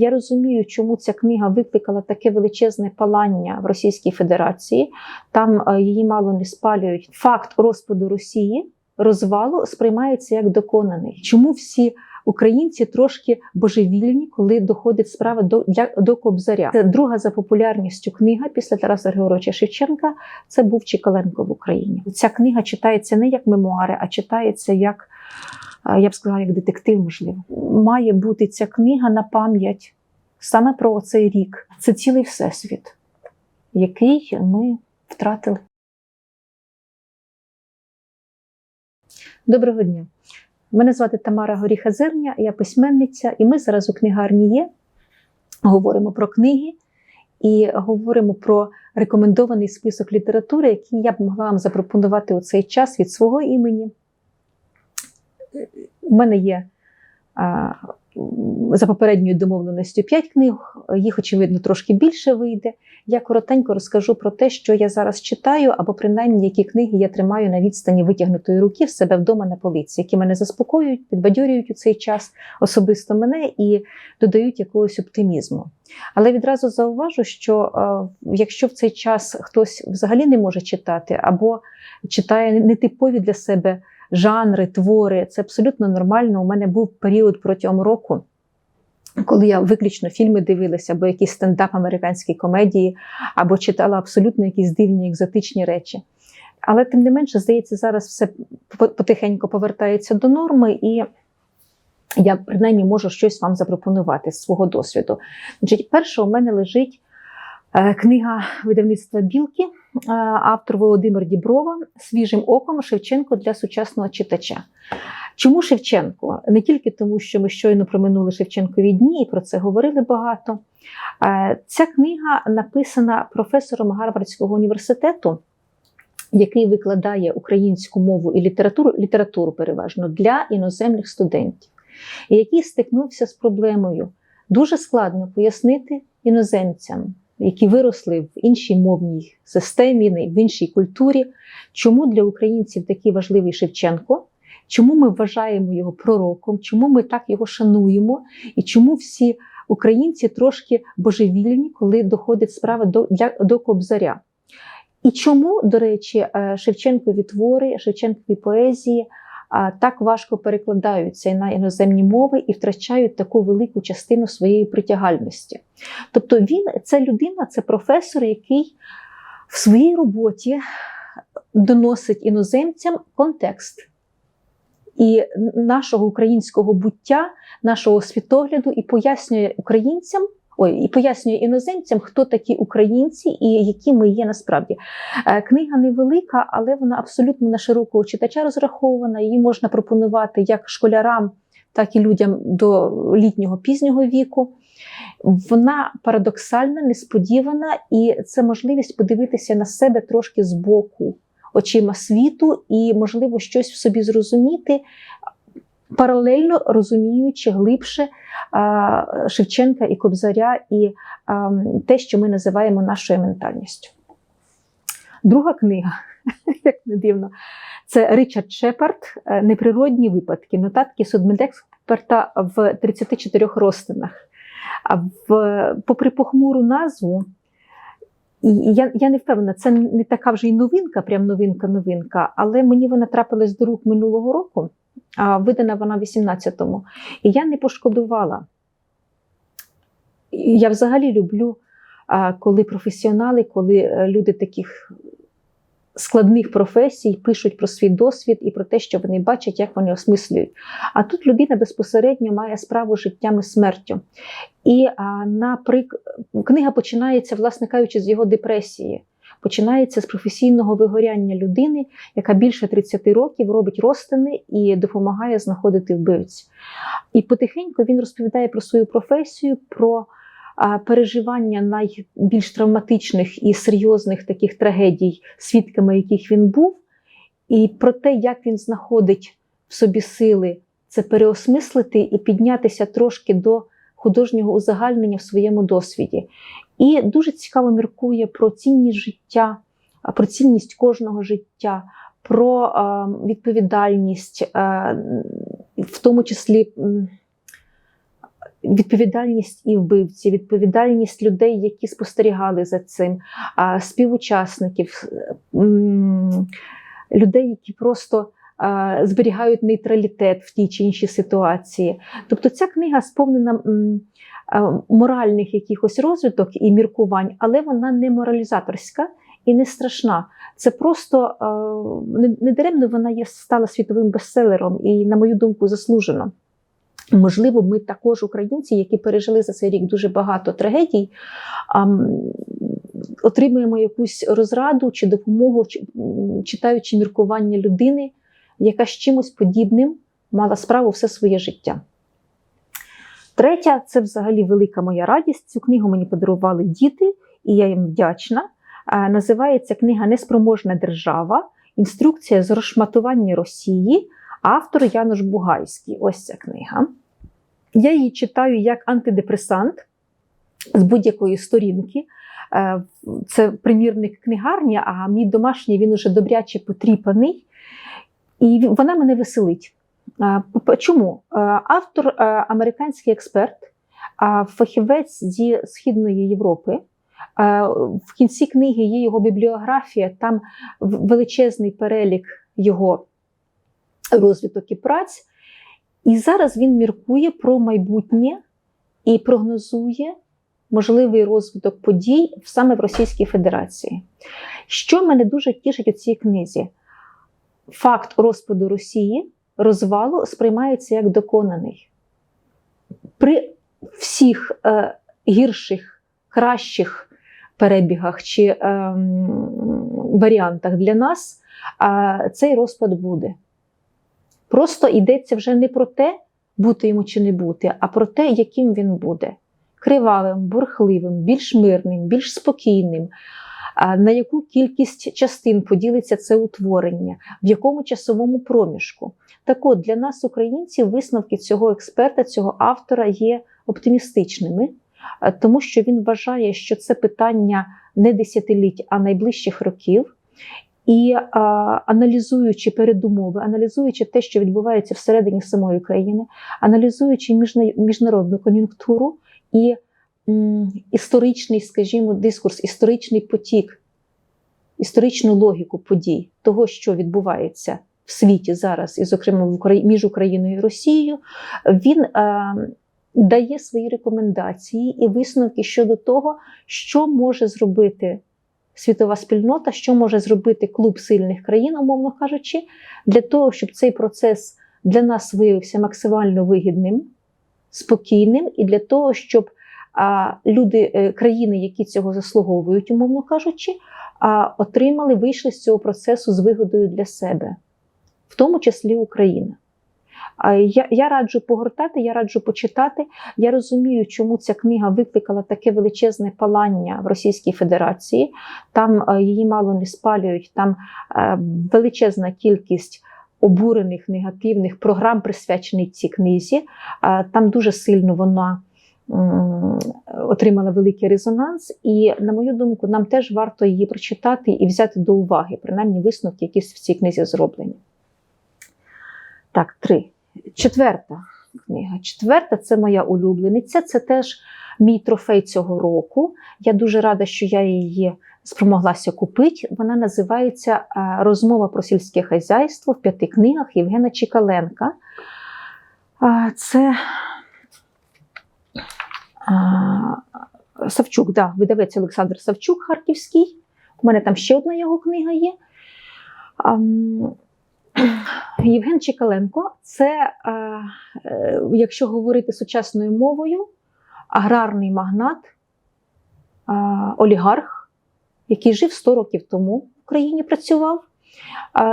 Я розумію, чому ця книга викликала таке величезне палання в Російській Федерації. Там е, її мало не спалюють. Факт розпаду Росії, розвалу сприймається як доконаний. Чому всі українці трошки божевільні, коли доходить справа до, для, до Кобзаря? Це друга за популярністю книга після Тараса Григоровича Шевченка. Це був Чикаленко в Україні. Ця книга читається не як мемуари, а читається як. Я б сказала, як детектив, можливо, має бути ця книга на пам'ять саме про цей рік. Це цілий всесвіт, який ми втратили. Доброго дня. Мене звати Тамара Горіха Зерня, я письменниця, і ми зараз у книгарні є. Говоримо про книги і говоримо про рекомендований список літератури, який я б могла вам запропонувати у цей час від свого імені. У мене є за попередньою домовленістю 5 книг, їх, очевидно, трошки більше вийде. Я коротенько розкажу про те, що я зараз читаю, або принаймні які книги я тримаю на відстані витягнутої руки в себе вдома на полиці, які мене заспокоюють, підбадьорюють у цей час особисто мене і додають якогось оптимізму. Але відразу зауважу, що е, якщо в цей час хтось взагалі не може читати, або читає нетипові для себе жанри, твори, це абсолютно нормально. У мене був період протягом року. Коли я виключно фільми дивилася, або якісь стендап американські комедії, або читала абсолютно якісь дивні екзотичні речі. Але тим не менше, здається, зараз все потихеньку повертається до норми, і я принаймні можу щось вам запропонувати з свого досвіду. Значить, перше, у мене лежить е, книга видавництва Білки, автор Володимир Діброва Свіжим оком Шевченко для сучасного читача. Чому Шевченко? Не тільки тому, що ми щойно проминули Шевченкові дні і про це говорили багато. Е, Ця книга написана професором Гарвардського університету, який викладає українську мову і літературу, літературу переважно для іноземних студентів, який стикнувся з проблемою. Дуже складно пояснити іноземцям, які виросли в іншій мовній системі, в іншій культурі, чому для українців такий важливий Шевченко. Чому ми вважаємо його пророком, чому ми так його шануємо, і чому всі українці трошки божевільні, коли доходить справа до, для, до Кобзаря? І чому, до речі, е, Шевченкові твори, Шевченкові поезії так важко перекладаються на іноземні мови і втрачають таку велику частину своєї притягальності? Тобто він це людина, це професор, який в своїй роботі доносить іноземцям контекст і нашого українського буття, нашого світогляду, і пояснює українцям. Ой, і пояснює іноземцям, хто такі українці і які ми є насправді. Е, Книга невелика, але вона абсолютно на широкого читача розрахована. Її можна пропонувати як школярам, так і людям до літнього пізнього віку. Вона парадоксальна, несподівана, і це можливість подивитися на себе трошки збоку, очима світу, і, можливо, щось в собі зрозуміти, паралельно розуміючи глибше Шевченка і Кобзаря, і те, що ми називаємо нашою ментальністю. Друга книга, як не дивно, це Ричард Шепард Неприродні випадки, нотатки судмедексперта в 34 розтинах. В, попри похмуру назву, і я я не впевнена, це не така вже й новинка, прям новинка-новинка, але мені вона трапилась до рук минулого року, видана вона в 18-му. І я не пошкодувала. Я взагалі люблю, коли професіонали, коли люди таких складних професій пишуть про свій досвід і про те, що вони бачать, як вони осмислюють. А тут людина безпосередньо має справу з життям і смертю. І наприклад, книга починається, власне кажучи, з його депресії. Починається з професійного вигоряння людини, яка більше 30 років робить розтини і допомагає знаходити вбивць. І потихеньку він розповідає про свою професію, про переживання найбільш травматичних і серйозних таких трагедій, свідками яких він був, і про те, як він знаходить в собі сили це переосмислити і піднятися трошки до художнього узагальнення в своєму досвіді. І дуже цікаво міркує про цінність життя, про цінність кожного життя, про відповідальність, в тому числі відповідальність і вбивці, відповідальність людей, які спостерігали за цим, співучасників, м, людей, які просто зберігають нейтралітет в тій чи іншій ситуації. Тобто ця книга сповнена моральних якихось розвиток і міркувань, але вона не моралізаторська і не страшна. Це просто а, не, не даремно вона є стала світовим бестселером і, на мою думку, заслужено. Можливо, ми також українці, які пережили за цей рік дуже багато трагедій, отримуємо якусь розраду чи допомогу, чи- читаючи міркування людини, яка з чимось подібним мала справу все своє життя. Третя це взагалі велика моя радість. Цю книгу мені подарували діти, і я їм вдячна. Називається книга Неспроможна держава. Інструкція з розшматування Росії. Автор Януш Бугайський. Ось ця книга. Я її читаю як антидепресант з будь-якої сторінки. Е, Це примірник книгарні, а мій домашній він уже добряче потріпаний. І вона мене веселить. Чому? Автор американський експерт, фахівець зі Східної Європи. В кінці книги є його бібліографія, там величезний перелік його розвиток і праць. І зараз він міркує про майбутнє і прогнозує можливий розвиток подій саме в Російській Федерації. Що мене дуже тішить у цій книзі? Факт розпаду Росії, розвалу сприймається як доконаний. При всіх е, гірших, кращих перебігах чи ем, варіантах для нас е, цей розпад буде. Просто йдеться вже не про те, бути йому чи не бути, а про те, яким він буде. Кривавим, бурхливим, більш мирним, більш спокійним. На яку кількість частин поділиться це утворення, в якому часовому проміжку. Так от для нас, українців, висновки цього експерта, цього автора є оптимістичними, тому що він вважає, що це питання не десятиліть, а найближчих років. І а, аналізуючи передумови, аналізуючи те, що відбувається всередині самої країни, аналізуючи міжна- міжнародну кон'юнктуру і історичний, скажімо, дискурс, історичний потік, історичну логіку подій того, що відбувається в світі зараз, і, зокрема, в Украї... між Україною і Росією, він а, дає свої рекомендації і висновки щодо того, що може зробити світова спільнота, що може зробити клуб сильних країн, умовно кажучи, для того, щоб цей процес для нас виявився максимально вигідним, спокійним, і для того, щоб люди, е, країни, які цього заслуговують, умовно кажучи, отримали, вийшли з цього процесу з вигодою для себе, в тому числі Україна. Я, я раджу погортати, я раджу почитати. Я розумію, чому ця книга викликала таке величезне палання в Російській Федерації. Там е, її мало не спалюють, там е, величезна кількість обурених негативних програм присвячених цій книзі. Там дуже сильно вона отримала великий резонанс, і, на мою думку, нам теж варто її прочитати і взяти до уваги, принаймні висновки, які в цій книзі зроблені. Так, три. Четверта книга. Четверта це моя улюблениця. Це теж мій трофей цього року. Я дуже рада, що я її спромоглася купити. Вона називається е, Розмова про сільське хазяйство в п'яти книгах Євгена Чікаленка. Це Савчук, да, видавець Олександр Савчук Харківський. У мене там ще одна його книга є. Євген Чекаленко це, е, якщо говорити сучасною мовою, аграрний магнат, е, олігарх, який жив 100 років тому в Україні працював,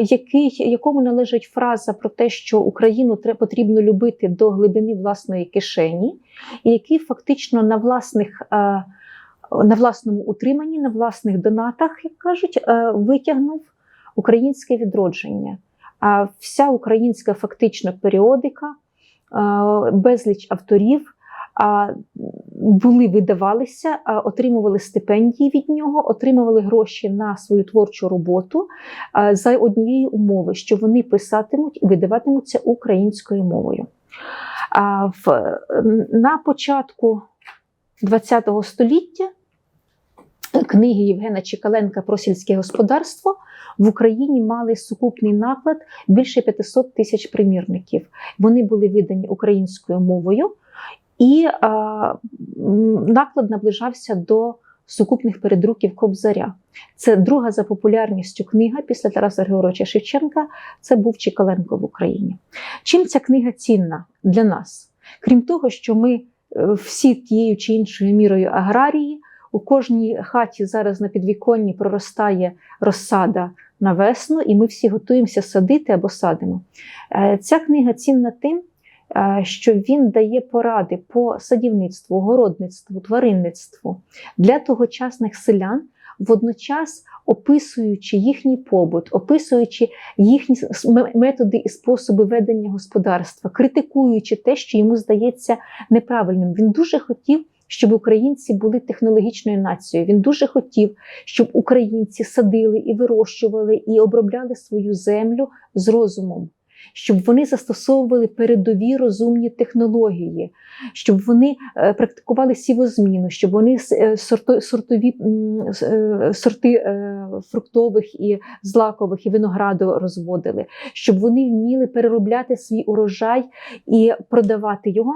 який, якому належить фраза про те, що Україну потрібно любити до глибини власної кишені, і який фактично на власних. е, На власному утриманні, на власних донатах, як кажуть, е, витягнув українське відродження. А вся українська фактична періодика, безліч авторів були, видавалися, отримували стипендії від нього, отримували гроші на свою творчу роботу за однієї умови, що вони писатимуть і видаватимуться українською мовою. На початку ХХ століття книги Євгена Чекаленка про сільське господарство в Україні мали сукупний наклад більше 500 тисяч примірників. Вони були видані українською мовою, і а, наклад наближався до сукупних передруків Кобзаря. Це друга за популярністю книга після Тараса Григоровича Шевченка. Це був Чекаленко в Україні. Чим ця книга цінна для нас? Крім того, що ми е, всі тією чи іншою мірою аграрії, у кожній хаті зараз на підвіконні проростає розсада на весну, і ми всі готуємося садити або садимо. Е, Ця книга цінна тим, е, що він дає поради по садівництву, городництву, тваринництву для тогочасних селян, водночас описуючи їхній побут, описуючи їхні методи і способи ведення господарства, критикуючи те, що йому здається неправильним. Він дуже хотів. Щоб українці були технологічною нацією. Він дуже хотів, щоб українці садили і вирощували і обробляли свою землю з розумом, щоб вони застосовували передові розумні технології, щоб вони е, практикували сівозміну, щоб вони е, сорто- сортові е, сорти фруктових і злакових і винограду розводили, щоб вони вміли переробляти свій урожай і продавати його.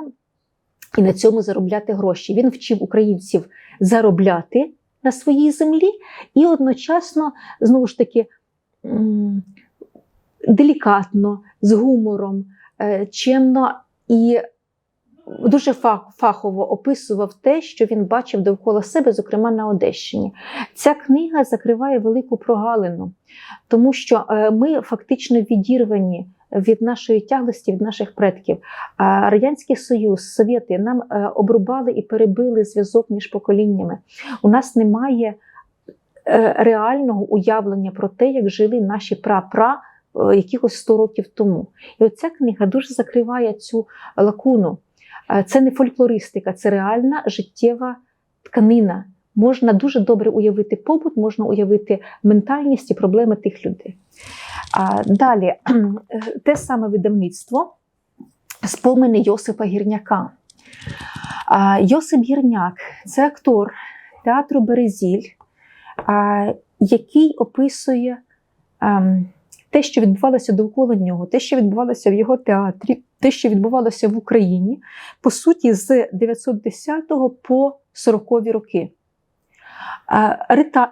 І на цьому заробляти гроші. Він вчив українців заробляти на своїй землі і одночасно, знову ж таки, делікатно, з гумором, е, чемно і дуже фахово описував те, що він бачив довкола себе, зокрема на Одещині. Ця книга закриває велику прогалину, тому що е, ми фактично відірвані від нашої тяглості, від наших предків. Радянський Союз, Совєти нам е, обрубали і перебили зв'язок між поколіннями. У нас немає реального уявлення про те, як жили наші прапра якихось 100 років тому. І оця книга дуже закриває цю лакуну. Е, Це не фольклористика, це реальна життєва тканина. Можна дуже добре уявити побут, можна уявити ментальність і проблеми тих людей. Далі, те саме видавництво спомини Йосипа Гірняка. Йосип Гірняк це актор театру Березіль, який описує ем, те, що відбувалося довкола нього, те, що відбувалося в його театрі, те, що відбувалося в Україні, по суті, з 910 по 40 роки.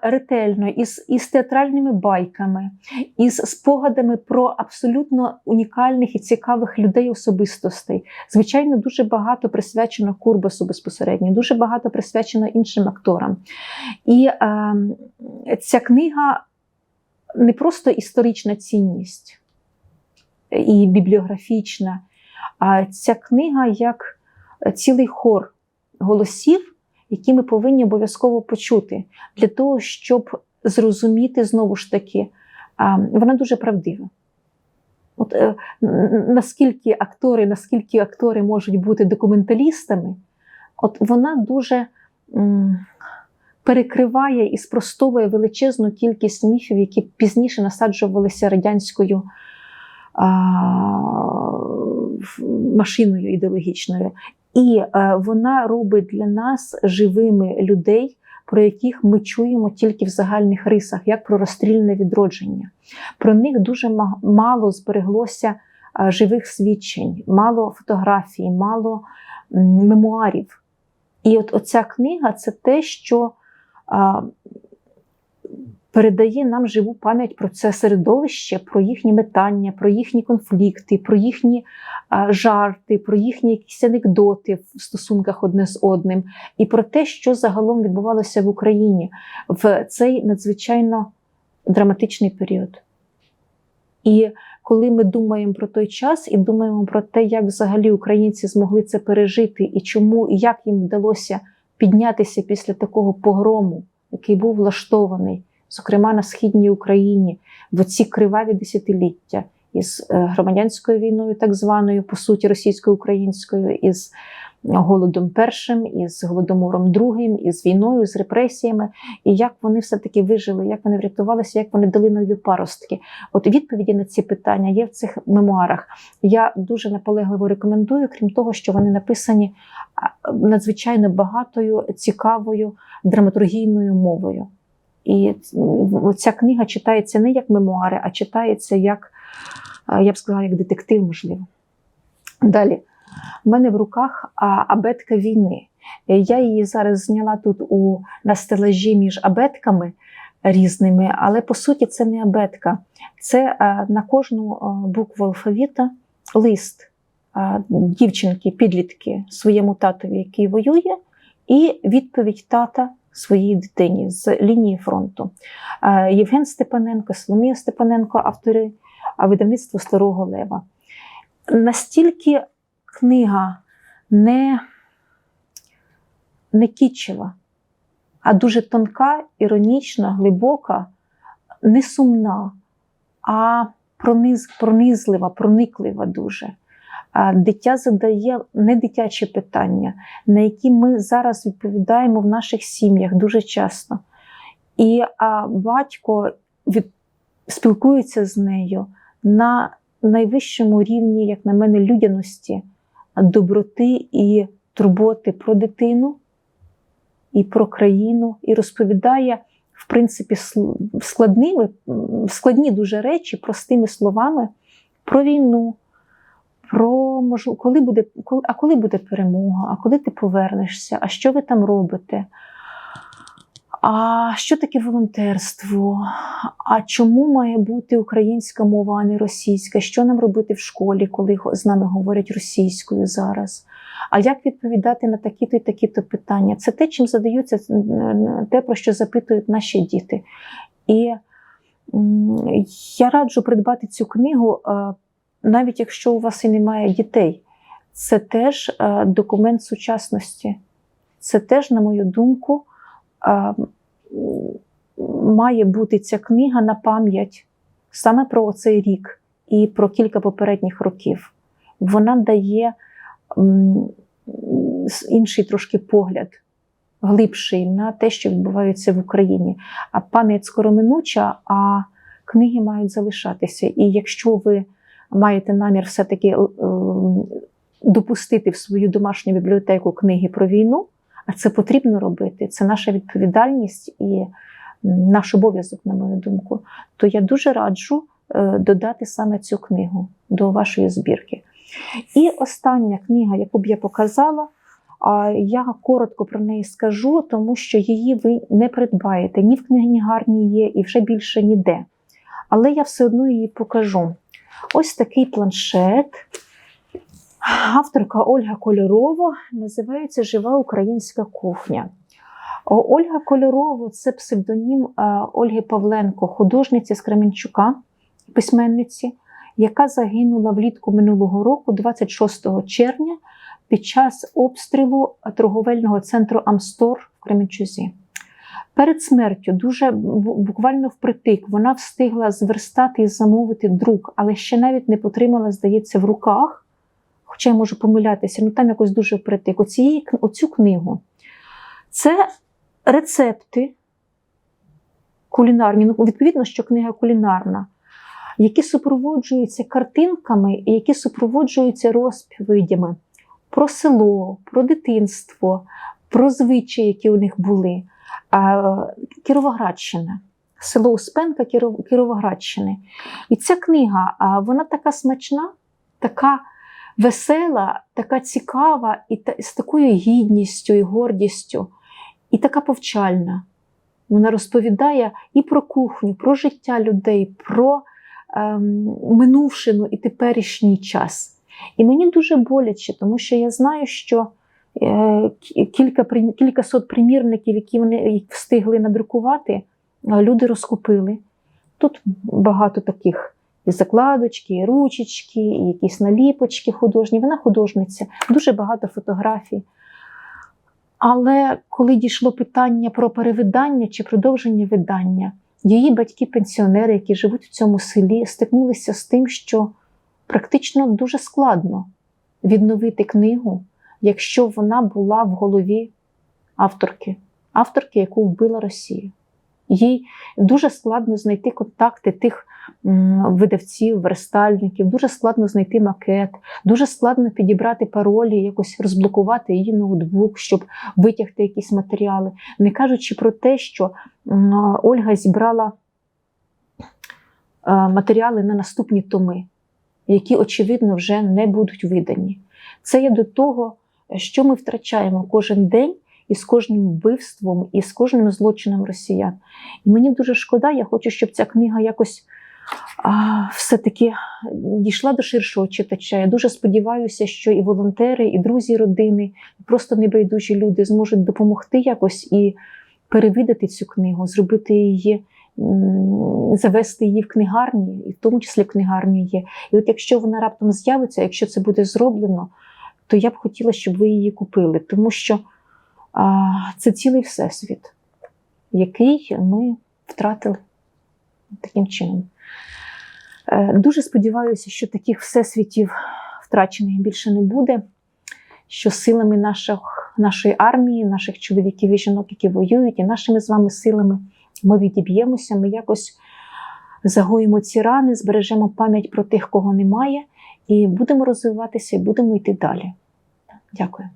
Ретельно, із, із театральними байками, із спогадами про абсолютно унікальних і цікавих людей особистостей. Звичайно, дуже багато присвячено Курбасу безпосередньо, дуже багато присвячено іншим акторам. І е, ця книга не просто історична цінність і бібліографічна, а ця книга як цілий хор голосів, які ми повинні обов'язково почути для того, щоб зрозуміти знову ж таки, вона дуже правдива. От, е, наскільки актори, наскільки актори можуть бути документалістами, от вона дуже перекриває і спростовує величезну кількість міфів, які пізніше насаджувалися радянською а, машиною ідеологічною. І е, вона робить для нас живими людей, про яких ми чуємо тільки в загальних рисах, як про розстрільне відродження. Про них дуже мало збереглося е, живих свідчень, мало фотографій, мало мемуарів. І от оця книга це те, що а, передає нам живу пам'ять про це середовище, про їхні метання, про їхні конфлікти, про їхні жарти, про їхні якісь анекдоти в стосунках одне з одним, і про те, що загалом відбувалося в Україні в цей надзвичайно драматичний період. І коли ми думаємо про той час і думаємо про те, як взагалі українці змогли це пережити, і чому і як їм вдалося піднятися після такого погрому, який був влаштований, зокрема на східній Україні, в ці криваві десятиліття із е, громадянською війною, так званою, по суті, російсько-українською, із голодом першим, із голодомором другим, із війною, з репресіями, і як вони все-таки вижили, як вони врятувалися, як вони дали нові паростки. От відповіді на ці питання є в цих мемуарах. Я дуже наполегливо рекомендую, крім того, що вони написані надзвичайно багатою, цікавою драматургійною мовою. І ця книга читається не як мемуари, а читається як, я б сказала, як детектив, можливо. Далі. У мене в руках абетка війни. Е, Я її зараз зняла тут у, на стелажі між абетками різними, але по суті це не абетка. Це на кожну букву алфавіта лист дівчинки, підлітки своєму татові, який воює, і відповідь тата своїй дитині з лінії фронту. Євген Степаненко, Соломія Степаненко, автори видавництво Старого Лева. Настільки книга не, не кітчева, а дуже тонка, іронічна, глибока, не сумна, а прониз, пронизлива, прониклива дуже. Дитя задає не дитячі питання, на які ми зараз відповідаємо в наших сім'ях дуже часто. І а, батько від, спілкується з нею на найвищому рівні, як на мене, людяності, доброти і турботи про дитину і про країну, і розповідає, в принципі, складними, складні дуже речі, простими словами про війну, про можу, коли буде, а коли буде перемога, а коли ти повернешся, а що ви там робите? А що таке волонтерство? А чому має бути українська мова, а не російська? Що нам робити в школі, коли з нами говорять російською зараз? А як відповідати на такі-то і такі-то питання? Це те, чим задаються, те, про що запитують наші діти. І я раджу придбати цю книгу, е, навіть якщо у вас і немає дітей. Це теж е, документ сучасності. Це теж, на мою думку, має бути ця книга на пам'ять саме про цей рік і про кілька попередніх років. Вона дає інший трошки погляд, глибший на те, що відбувається в Україні. А пам'ять скороминуча, а книги мають залишатися. І якщо ви маєте намір все-таки е, допустити в свою домашню бібліотеку книги про війну, а це потрібно робити, це наша відповідальність і наш обов'язок, на мою думку, то я дуже раджу е, додати саме цю книгу до вашої збірки. І остання книга, яку б я показала, я коротко про неї скажу, тому що її ви не придбаєте ні в книгні гарній є, і вже більше ніде. Але я все одно її покажу. Ось такий планшет. Авторка Ольга Кольорова називається Жива українська кухня. Ольга Кольорова це псевдонім е, Ольги Павленко, художниці з Кременчука, письменниці, яка загинула влітку минулого року, 26 червня, під час обстрілу торговельного центру Амстор в Кременчузі. Перед смертю, дуже буквально впритик, вона встигла зверстати і замовити друк, але ще навіть не потримала, здається, в руках. Хоча я можу помилятися, ну там якось дуже впритик. Оцієї, оцю книгу. Це рецепти кулінарні. Ну, відповідно, що книга кулінарна, які супроводжуються картинками і які супроводжуються розповідями про село, про дитинство, про звичаї, які у них були. Кіровоградщина, село Успенка Кіровоградщини. І ця книга, вона така смачна, така весела, така цікава, і та, з такою гідністю і гордістю, і така повчальна. Вона розповідає і про кухню, про життя людей, про ем, минувшину і теперішній час. І мені дуже боляче, тому що я знаю, що е, кі- кілька, прим- кількасот примірників, які вони встигли надрукувати, е, люди розкупили. Тут багато таких і закладочки, і ручечки, і якісь наліпочки художні. Вона художниця, дуже багато фотографій. Але коли дійшло питання про перевидання чи продовження видання, її батьки-пенсіонери, які живуть в цьому селі, стикнулися з тим, що практично дуже складно відновити книгу, якщо вона була в голові авторки, авторки, яку вбила Росія. Їй дуже складно знайти контакти тих видавців, верстальників, дуже складно знайти макет, дуже складно підібрати паролі, якось розблокувати її ноутбук, щоб витягти якісь матеріали. Не кажучи про те, що Ольга зібрала е, матеріали на наступні томи, які, очевидно, вже не будуть видані. Це є до того, що ми втрачаємо кожен день із кожним вбивством, і з кожним злочином росіян. І мені дуже шкода, я хочу, щоб ця книга якось все-таки дійшла до ширшого читача. Я дуже сподіваюся, що і волонтери, і друзі родини, і просто небайдужі люди зможуть допомогти якось і перевидати цю книгу, зробити її. Завести її в книгарні, і в тому числі в книгарні є. І от якщо вона раптом з'явиться, якщо це буде зроблено, то я б хотіла, щоб ви її купили, тому що а, це цілий всесвіт, який ми втратили таким чином. Е, Дуже сподіваюся, що таких всесвітів втрачених більше не буде, що силами наших, нашої армії, наших чоловіків і жінок, які воюють, і нашими з вами силами ми відіб'ємося, ми якось загоїмо ці рани, збережемо пам'ять про тих, кого немає, і будемо розвиватися, і будемо йти далі. Дякую.